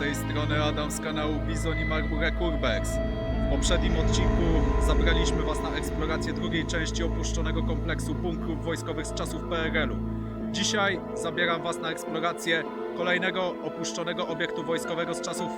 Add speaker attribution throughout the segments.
Speaker 1: tej strony Adam z kanału Bizon i Marburek Urbex. W poprzednim odcinku zabraliśmy Was na eksplorację drugiej części opuszczonego kompleksu bunkrów wojskowych z czasów PRL-u. Dzisiaj zabieram Was na eksplorację kolejnego opuszczonego obiektu wojskowego z czasów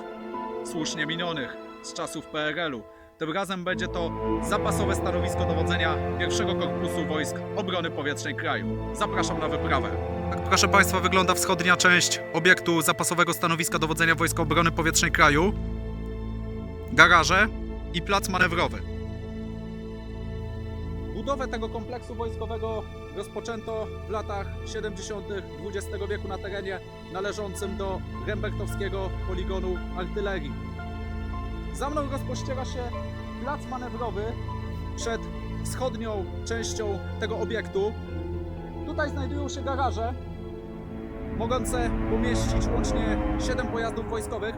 Speaker 1: słusznie minionych, z czasów PRL-u. Tym razem będzie to zapasowe stanowisko dowodzenia pierwszego korpusu wojsk obrony powietrznej kraju. Zapraszam na wyprawę. Tak, proszę Państwa, wygląda wschodnia część obiektu zapasowego stanowiska dowodzenia Wojsk Obrony Powietrznej kraju. Garaże i plac manewrowy. Budowę tego kompleksu wojskowego rozpoczęto w latach 70. XX wieku na terenie należącym do Rembertowskiego poligonu artylerii. Za mną rozpościera się plac manewrowy przed wschodnią częścią tego obiektu. Tutaj znajdują się garaże, mogące pomieścić łącznie 7 pojazdów wojskowych.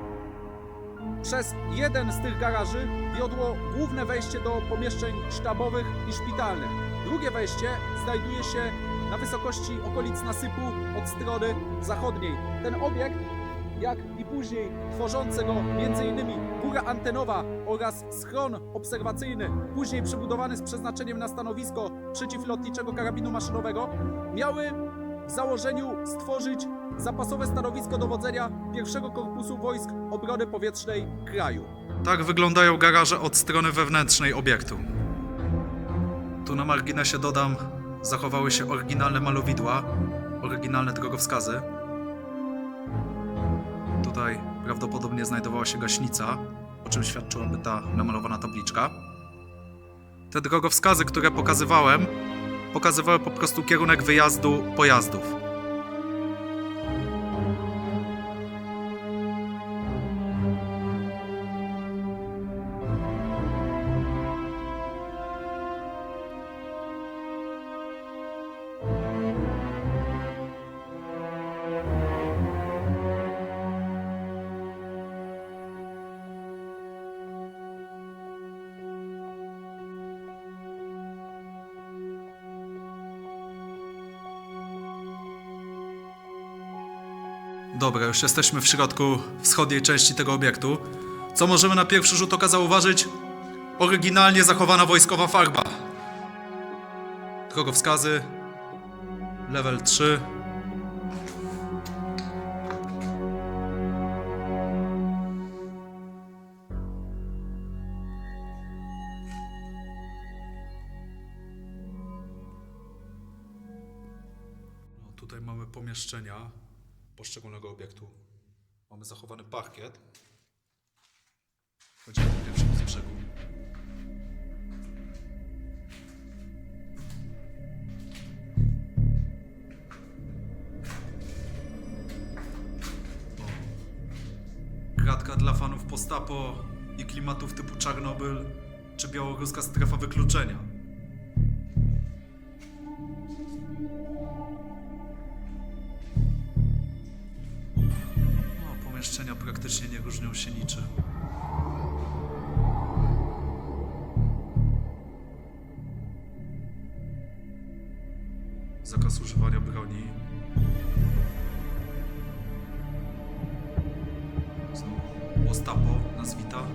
Speaker 1: Przez jeden z tych garaży wiodło główne wejście do pomieszczeń sztabowych i szpitalnych. Drugie wejście znajduje się na wysokości okolic nasypu od strony zachodniej. Ten obiekt, jak później tworzące go m.in. góra antenowa oraz schron obserwacyjny, później przebudowany z przeznaczeniem na stanowisko przeciwlotniczego karabinu maszynowego, miały w założeniu stworzyć zapasowe stanowisko dowodzenia pierwszego korpusu wojsk obrony powietrznej kraju. Tak wyglądają garaże od strony wewnętrznej obiektu. Tu na marginesie dodam, zachowały się oryginalne malowidła, oryginalne drogowskazy. Tutaj prawdopodobnie znajdowała się gaśnica, o czym świadczyłaby ta namalowana tabliczka. Te drogowskazy, które pokazywałem, pokazywały po prostu kierunek wyjazdu pojazdów. Dobra, już jesteśmy w środku wschodniej części tego obiektu. Co możemy na pierwszy rzut oka zauważyć? Oryginalnie zachowana wojskowa farba. Drogowskazy. Level 3. No, tutaj mamy pomieszczenia poszczególnego obiektu. Mamy zachowany parkiet. Chodzimy po pierwszym z brzegu. Kratka dla fanów postapo i klimatów typu Czarnobyl czy białoruska strefa wykluczenia. Pomieszczenia praktycznie nie różnią się niczym. Zakaz używania broni. Znowu Ostapo, nazwita.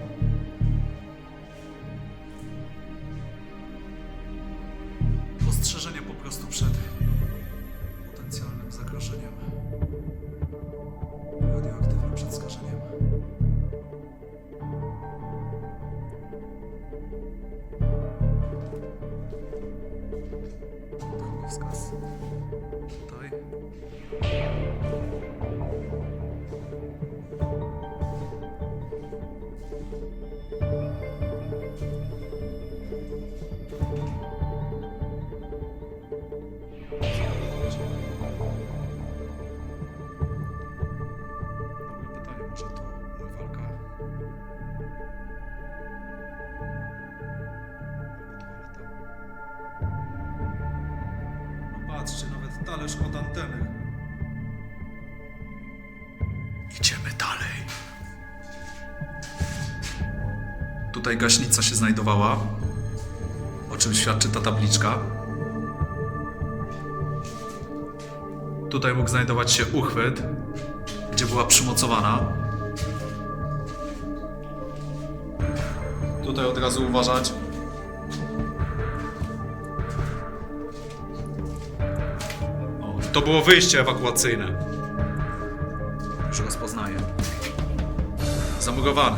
Speaker 1: buscas. też od anteny. Idziemy dalej. Tutaj gaśnica się znajdowała, o czym świadczy ta tabliczka. Tutaj mógł znajdować się uchwyt, gdzie była przymocowana. Tutaj od razu uważać, to było wyjście ewakuacyjne. Już rozpoznaję. Zamurowane.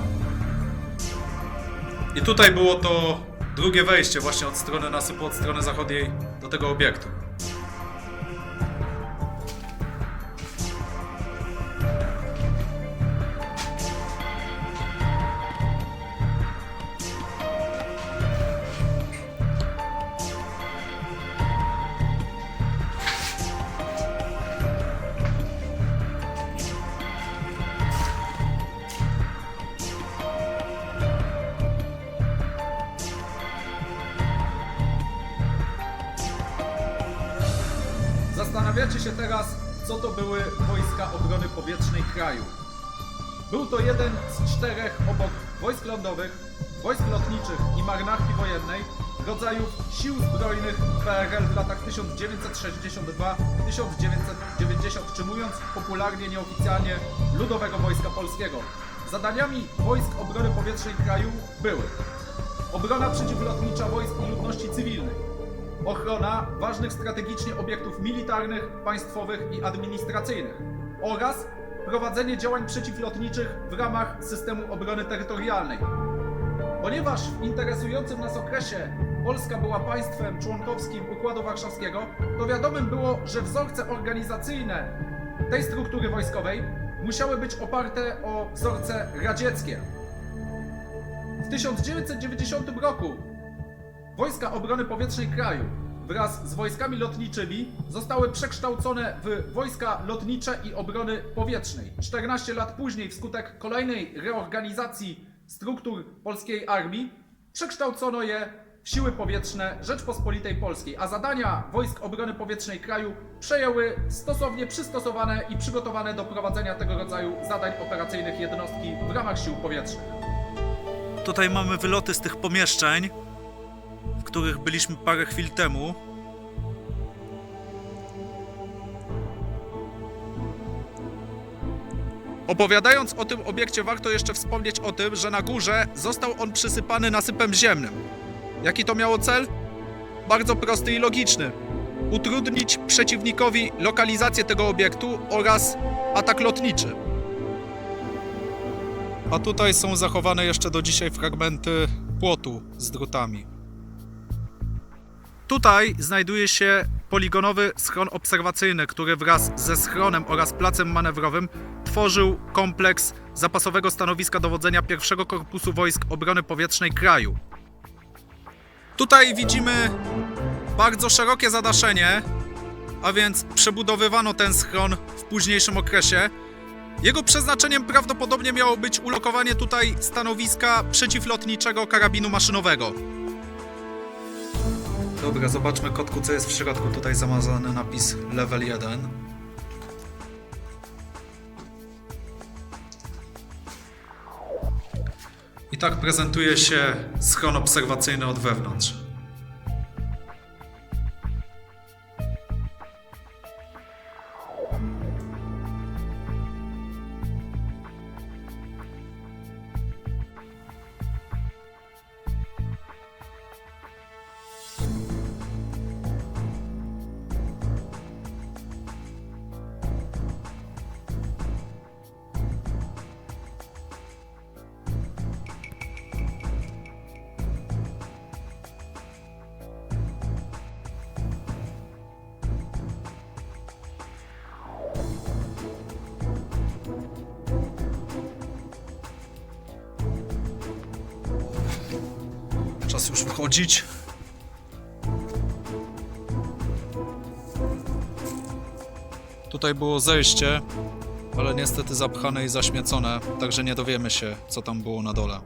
Speaker 1: I tutaj było to drugie wejście właśnie od strony nasypu, od strony zachodniej do tego obiektu. Zastanawiacie się teraz, co to były wojska obrony powietrznej kraju. Był to jeden z czterech obok wojsk lądowych, wojsk lotniczych i marynarki wojennej rodzajów sił zbrojnych PRL w latach 1962-1990, czy popularnie, nieoficjalnie Ludowego Wojska Polskiego. Zadaniami wojsk obrony powietrznej kraju były obrona przeciwlotnicza wojsk i ludności cywilnej, ochrona ważnych strategicznie obiektów militarnych, państwowych i administracyjnych oraz prowadzenie działań przeciwlotniczych w ramach systemu obrony terytorialnej. Ponieważ w interesującym nas okresie Polska była państwem członkowskim Układu Warszawskiego, to wiadomym było, że wzorce organizacyjne tej struktury wojskowej musiały być oparte o wzorce radzieckie. W 1990 roku Wojska Obrony Powietrznej kraju wraz z wojskami lotniczymi zostały przekształcone w wojska lotnicze i obrony powietrznej. 14 lat później, wskutek kolejnej reorganizacji struktur polskiej armii, przekształcono je w siły powietrzne Rzeczpospolitej Polskiej, a zadania wojsk obrony powietrznej kraju przejęły stosownie przystosowane i przygotowane do prowadzenia tego rodzaju zadań operacyjnych jednostki w ramach sił powietrznych. Tutaj mamy wyloty z tych pomieszczeń których byliśmy parę chwil temu. Opowiadając o tym obiekcie, warto jeszcze wspomnieć o tym, że na górze został on przysypany nasypem ziemnym. Jaki to miało cel? Bardzo prosty i logiczny. Utrudnić przeciwnikowi lokalizację tego obiektu oraz atak lotniczy. A tutaj są zachowane jeszcze do dzisiaj fragmenty płotu z drutami. Tutaj znajduje się poligonowy schron obserwacyjny, który wraz ze schronem oraz placem manewrowym tworzył kompleks zapasowego stanowiska dowodzenia pierwszego Korpusu Wojsk Obrony Powietrznej kraju. Tutaj widzimy bardzo szerokie zadaszenie, a więc przebudowywano ten schron w późniejszym okresie. Jego przeznaczeniem prawdopodobnie miało być ulokowanie tutaj stanowiska przeciwlotniczego karabinu maszynowego. Dobra, zobaczmy kotku, co jest w środku. Tutaj zamazany napis level 1. I tak prezentuje się schron obserwacyjny od wewnątrz. Już wychodzić. Tutaj było zejście, ale niestety zapchane i zaśmiecone, także nie dowiemy się, co tam było na dole.